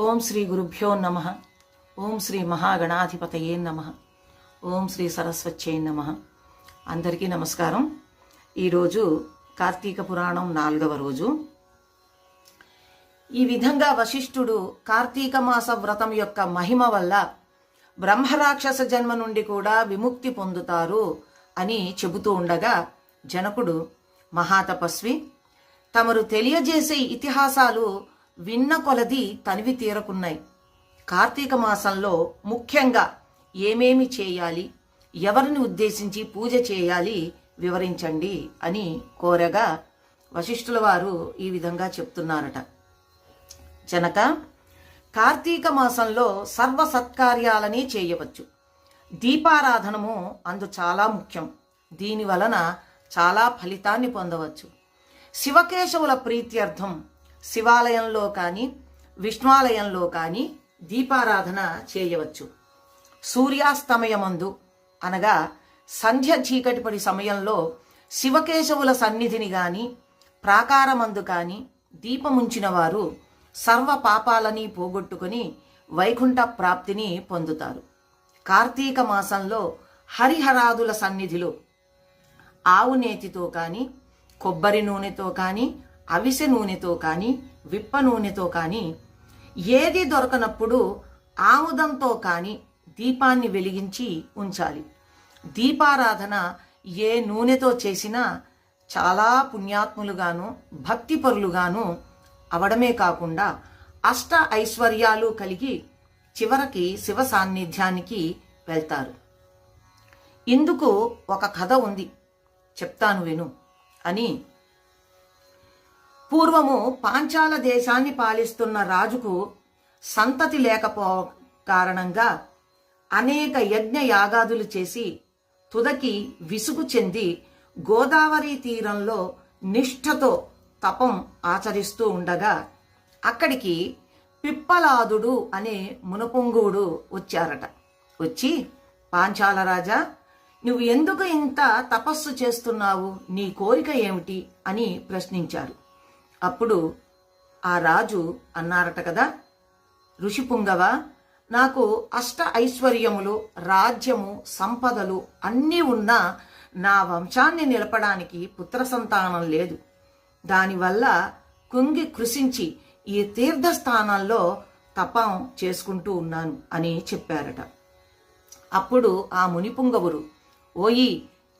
ఓం శ్రీ గురుభ్యో నమ. ఓం శ్రీ మహాగణాధిపతయే నమ. ఓం శ్రీ సరస్వత్యే నమ. అందరికీ నమస్కారం. ఈరోజు కార్తీక పురాణం నాలుగవ రోజు. ఈ విధంగా వశిష్ఠుడు కార్తీక మాస వ్రతం యొక్క మహిమ వల్ల బ్రహ్మరాక్షస జన్మ నుండి కూడా విముక్తి పొందుతారు అని చెబుతూ ఉండగా జనకుడు మహాతపస్వి తమరు తెలియజేసే ఇతిహాసాలు విన్న కొలది తనివి తీరకున్నాయి. కార్తీక మాసంలో ముఖ్యంగా ఏమేమి చేయాలి ఎవరిని ఉద్దేశించి పూజ చేయాలి వివరించండి అని కోరగా వశిష్ఠుల వారు ఈ విధంగా చెప్తున్నారట. జనక కార్తీక మాసంలో సర్వ సత్కార్యాలని చేయవచ్చు. దీపారాధనము అందు చాలా ముఖ్యం. దీని వలన చాలా ఫలితాన్ని పొందవచ్చు. శివకేశవుల ప్రీత్యర్థం శివాలయంలో కానీ విష్ణువాలయంలో కానీ దీపారాధన చేయవచ్చు. సూర్యాస్తమయమందు అనగా సంధ్య చీకటిపడి సమయంలో శివకేశవుల సన్నిధిని గాని ప్రాకారమందు కాని దీపముంచిన వారు సర్వ పాపాలని పోగొట్టుకుని వైకుంఠ ప్రాప్తిని పొందుతారు. కార్తీక మాసంలో హరిహరాదుల సన్నిధిలో ఆవు నేతితో కానీ కొబ్బరి నూనెతో కానీ అవిసె నూనెతో కానీ విప్ప నూనెతో కానీ ఏది దొరకనప్పుడు ఆముదంతో కానీ దీపాన్ని వెలిగించి ఉంచాలి. దీపారాధన ఏ నూనెతో చేసినా చాలా పుణ్యాత్ములుగాను భక్తిపరులుగాను అవడమే కాకుండా అష్ట ఐశ్వర్యాలు కలిగి చివరికి శివ సాన్నిధ్యానికి వెళ్తారు. ఇందుకు ఒక కథ ఉంది. చెప్తాను విను అని పూర్వము పాంచాల దేశాన్ని పాలిస్తున్న రాజుకు సంతతి లేకపో కారణంగా అనేక యజ్ఞ యాగాదులు చేసి తుదకి విసుగు చెంది గోదావరి తీరంలో నిష్ఠతో తపం ఆచరిస్తూ ఉండగా అక్కడికి పిప్పలాదుడు అనే మునపొంగుడు వచ్చారట. వచ్చి పాంచాల రాజా నువ్వు ఎందుకు ఇంత తపస్సు చేస్తున్నావు? నీ కోరిక ఏమిటి? అని ప్రశ్నించారు. అప్పుడు ఆ రాజు అన్నారట కదా ఋషిపుంగవ నాకు అష్ట ఐశ్వర్యములు రాజ్యము సంపదలు అన్నీ ఉన్నా నా వంశాన్ని నిలపడానికి పుత్ర సంతానం లేదు. దానివల్ల కుంగి కృషించి ఈ తీర్థస్థానంలో తపం చేసుకుంటూ ఉన్నాను అని చెప్పారట. అప్పుడు ఆ మునిపుంగవురు ఓయి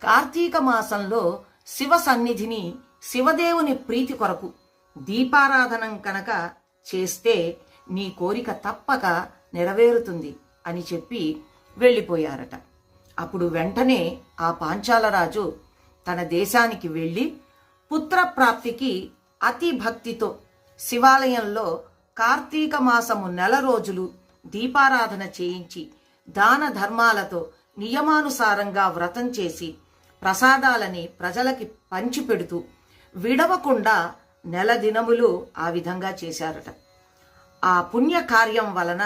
కార్తీక మాసంలో శివ సన్నిధిని శివదేవుని ప్రీతి కొరకు దీపారాధనం కనుక చేస్తే నీ కోరిక తప్పక నెరవేరుతుంది అని చెప్పి వెళ్ళిపోయారట. అప్పుడు వెంటనే ఆ పాంచాలరాజు తన దేశానికి వెళ్ళి పుత్రప్రాప్తికి అతి భక్తితో శివాలయంలో కార్తీక మాసము నెల రోజులు దీపారాధన చేయించి దాన ధర్మాలతో నియమానుసారంగా వ్రతం చేసి ప్రసాదాలని ప్రజలకి పంచిపెడుతూ విడవకుండా నెల దినములు ఆ విధంగా చేశారట. ఆ పుణ్య కార్యం వలన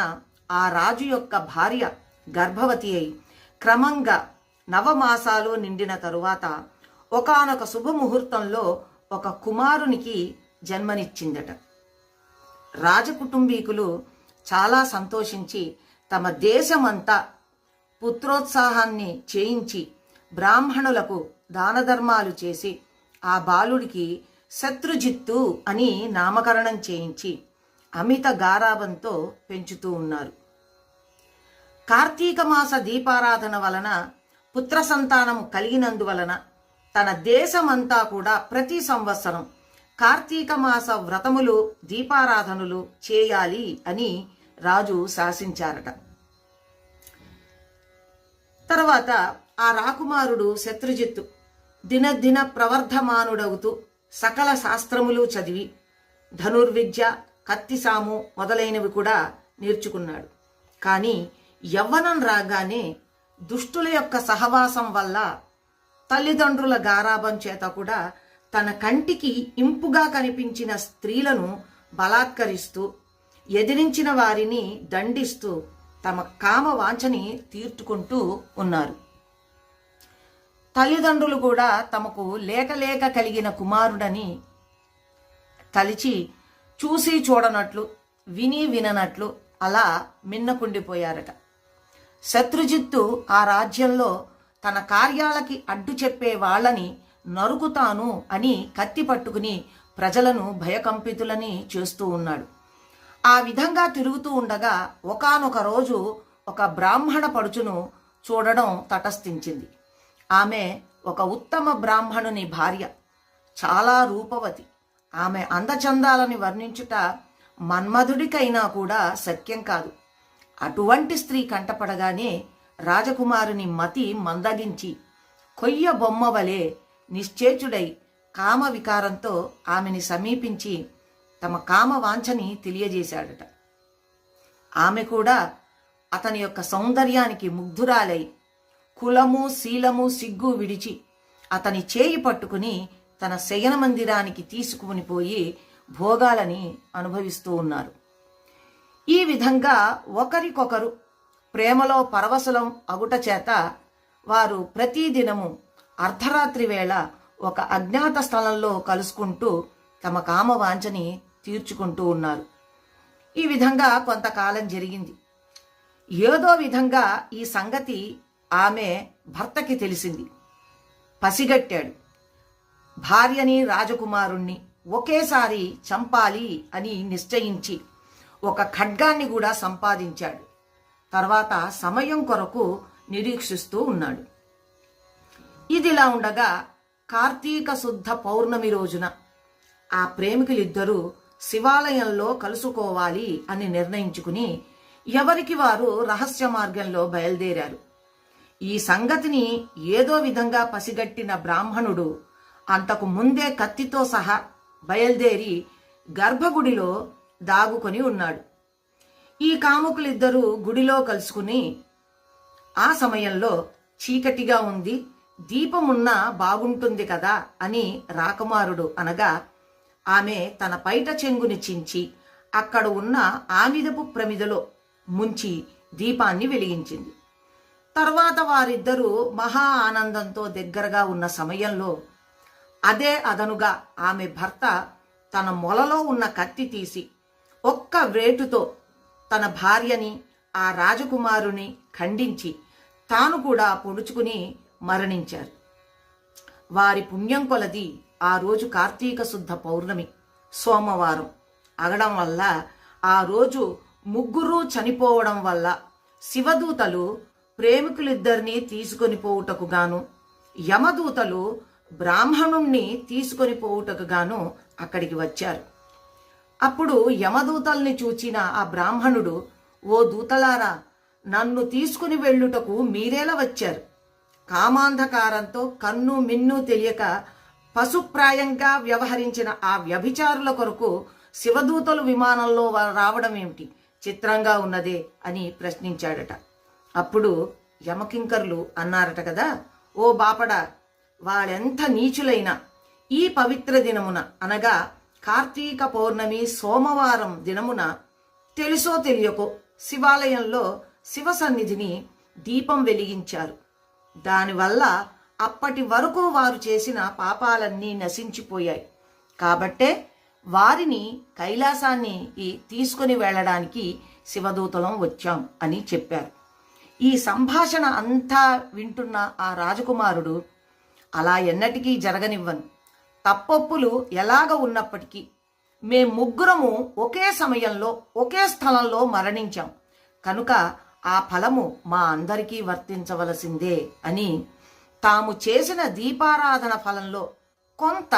ఆ రాజు యొక్క భార్య గర్భవతి అయి క్రమంగా నవమాసాలు నిండిన తరువాత ఒకానొక శుభముహూర్తంలో ఒక కుమారునికి జన్మనిచ్చిందట. రాజకుటుంబీకులు చాలా సంతోషించి తమ దేశమంతా పుత్రోత్సాహాన్ని చేయించి బ్రాహ్మణులకు దానధర్మాలు చేసి ఆ బాలుడికి శత్రుజిత్తు అని నామకరణం చేయించి అమిత గారాబంతో పెంచుతూ ఉన్నారు. కార్తీక మాస దీపారాధన వలన పుత్ర సంతానము కలిగినందువలన తన దేశమంతా కూడా ప్రతి సంవత్సరం కార్తీక మాస వ్రతములు దీపారాధనలు చేయాలి అని రాజు శాసించారట. తర్వాత ఆ రాకుమారుడు శత్రుజిత్తు దినదిన ప్రవర్ధమానుడవుతూ సకల శాస్త్రములు చదివి ధనుర్విద్య కత్తిసాము మొదలైనవి కూడా నేర్చుకున్నాడు. కానీ యవ్వనం రాగానే దుష్టుల యొక్క సహవాసం వల్ల తల్లిదండ్రుల గారాభం చేత కూడా తన కంటికి ఇంపుగా కనిపించిన స్త్రీలను బలాత్కరిస్తూ ఎదిరించిన వారిని దండిస్తూ తమ కామ వాంఛని తీర్చుకుంటూ ఉన్నారు. తల్లిదండ్రులు కూడా తమకు లేక లేక కలిగిన కుమారుడని తలిచి చూసి చూడనట్లు విని విననట్లు అలా మిన్నకుండిపోయారట. శత్రుజిత్తు ఆ రాజ్యంలో తన కార్యాలకి అడ్డు చెప్పే వాళ్ళని నరుకుతాను అని కత్తి పట్టుకుని ప్రజలను భయకంపితులని చేస్తూ ఉన్నాడు. ఆ విధంగా తిరుగుతూ ఉండగా ఒకానొక రోజు ఒక బ్రాహ్మణ పడుచును చూడడం తటస్థించింది. ఆమె ఒక ఉత్తమ బ్రాహ్మణుని భార్య చాలా రూపవతి. ఆమె అందచందాలని వర్ణించుట మన్మధుడికైనా కూడా సత్యం కాదు. అటువంటి స్త్రీ కంటపడగానే రాజకుమారుని మతి మందగించి కొయ్య బొమ్మ వలె నిశ్చేచుడై కామ వికారంతో ఆమెని సమీపించి తమ కామ వాంఛని తెలియజేశాడట. ఆమె కూడా అతని యొక్క సౌందర్యానికి ముగ్ధురాలై కులము శీలము సిగ్గు విడిచి అతని చేయి పట్టుకుని తన శయన మందిరానికి తీసుకుని పోయి భోగాలని అనుభవిస్తూ ఉన్నారు. ఈ విధంగా ఒకరికొకరు ప్రేమలో పరవశలం అగుట చేత వారు ప్రతిదినము అర్ధరాత్రి వేళ ఒక అజ్ఞాత స్థలంలో కలుసుకుంటూ తమ కామవాంఛని తీర్చుకుంటూ ఉన్నారు. ఈ విధంగా కొంతకాలం జరిగింది. ఏదో విధంగా ఈ సంగతి ఆమె భర్తకి తెలిసింది. పసిగట్టాడు. భార్యని రాజకుమారుణ్ణి ఒకేసారి చంపాలి అని నిశ్చయించి ఒక ఖడ్గాన్ని కూడా సంపాదించాడు. తర్వాత సమయం కొరకు నిరీక్షిస్తూ ఉన్నాడు. ఇదిలా ఉండగా కార్తీక శుద్ధ పౌర్ణమి రోజున ఆ ప్రేమికులిద్దరూ శివాలయంలో కలుసుకోవాలి అని నిర్ణయించుకుని ఎవరికి వారు రహస్య మార్గంలో బయలుదేరారు. ఈ సంగతిని ఏదో విధంగా పసిగట్టిన బ్రాహ్మణుడు అంతకు ముందే కత్తితో సహా బయలుదేరి గర్భగుడిలో దాగుకొని ఉన్నాడు. ఈ కాముకులిద్దరూ గుడిలో కలుసుకుని ఆ సమయంలో చీకటిగా ఉంది దీపమున్నా బాగుంటుంది కదా అని రాకుమారుడు అనగా ఆమె తన పైట చెంగుని చించి అక్కడ ఉన్న ఆమిదపు ప్రమిదలో ముంచి దీపాన్ని వెలిగించింది. తర్వాత వారిద్దరూ మహా ఆనందంతో దగ్గరగా ఉన్న సమయంలో అదే అదనుగా ఆమె భర్త తన మొలలో ఉన్న కత్తి తీసి ఒక్క వేటుతో తన భార్యని ఆ రాజకుమారుని ఖండించి తాను కూడా పొడుచుకుని మరణించారు. వారి పుణ్యం కొలది ఆ రోజు కార్తీక శుద్ధ పౌర్ణమి సోమవారం. అగడం వల్ల ఆ రోజు ముగ్గురు చనిపోవడం వల్ల శివదూతలు ప్రేమికులిద్దరినీ తీసుకొని పోవుటకు గాను యమదూతలు బ్రాహ్మణుణ్ణి తీసుకొని పోవుటకు గాను అక్కడికి వచ్చారు. అప్పుడు యమదూతల్ని చూచిన ఆ బ్రాహ్మణుడు ఓ దూతలారా నన్ను తీసుకుని వెళ్ళుటకు మీరేలా వచ్చారు? కామాంధకారంతో కన్ను మిన్ను తెలియక పశుప్రాయంగా వ్యవహరించిన ఆ వ్యభిచారుల కొరకు శివదూతలు విమానంలో రావడం ఏమిటి చిత్రంగా ఉన్నదే అని ప్రశ్నించాడట. అప్పుడు యమకింకర్లు అన్నారట కదా ఓ బాపడ వాళ్ళెంత నీచులైనా ఈ పవిత్ర దినమున అనగా కార్తీక పౌర్ణమి సోమవారం దినమున తెలుసో తెలియకో శివాలయంలో శివ సన్నిధిని దీపం వెలిగించారు. దానివల్ల అప్పటి వరకు వారు చేసిన పాపాలన్నీ నశించిపోయాయి. కాబట్టే వారిని కైలాసాన్ని తీసుకుని వెళ్ళడానికి శివదూతలం వచ్చాం అని చెప్పారు. ఈ సంభాషణ అంతా వింటున్న ఆ రాజకుమారుడు అలా ఎన్నటికీ జరగనివ్వను. తప్పప్పులు ఎలాగ ఉన్నప్పటికీ మేం ముగ్గురము ఒకే సమయంలో ఒకే స్థలంలో మరణించాం. కనుక ఆ ఫలము మా అందరికీ వర్తించవలసిందే అని తాము చేసిన దీపారాధన ఫలంలో కొంత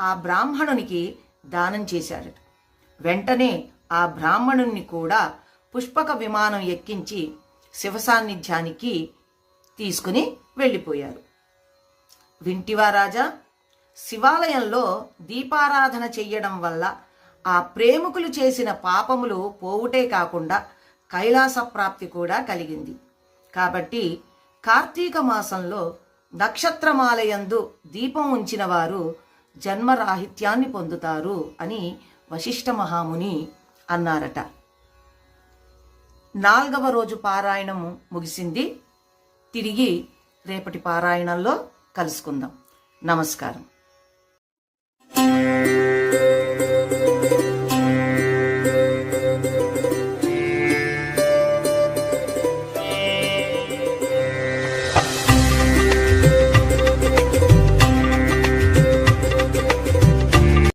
ఆ బ్రాహ్మణునికి దానం చేశాడట వెంటనే ఆ బ్రాహ్మణుణ్ణి కూడా పుష్పక విమానం ఎక్కించి శివ సాన్నిధ్యానికి తీసుకుని వెళ్ళిపోయారు. వింటివా రాజా శివాలయంలో దీపారాధన చెయ్యడం వల్ల ఆ ప్రేమికులు చేసిన పాపములు పోవుటే కాకుండా కైలాస ప్రాప్తి కూడా కలిగింది. కాబట్టి కార్తీక మాసంలో నక్షత్రమాలయందు దీపం ఉంచిన వారు జన్మరాహిత్యాన్ని పొందుతారు అని వశిష్ఠ మహాముని అన్నారట. నాల్గవ రోజు పారాయణము ముగిసింది. తిరిగి రేపటి పారాయణంలో కలుసుకుందాం. నమస్కారం.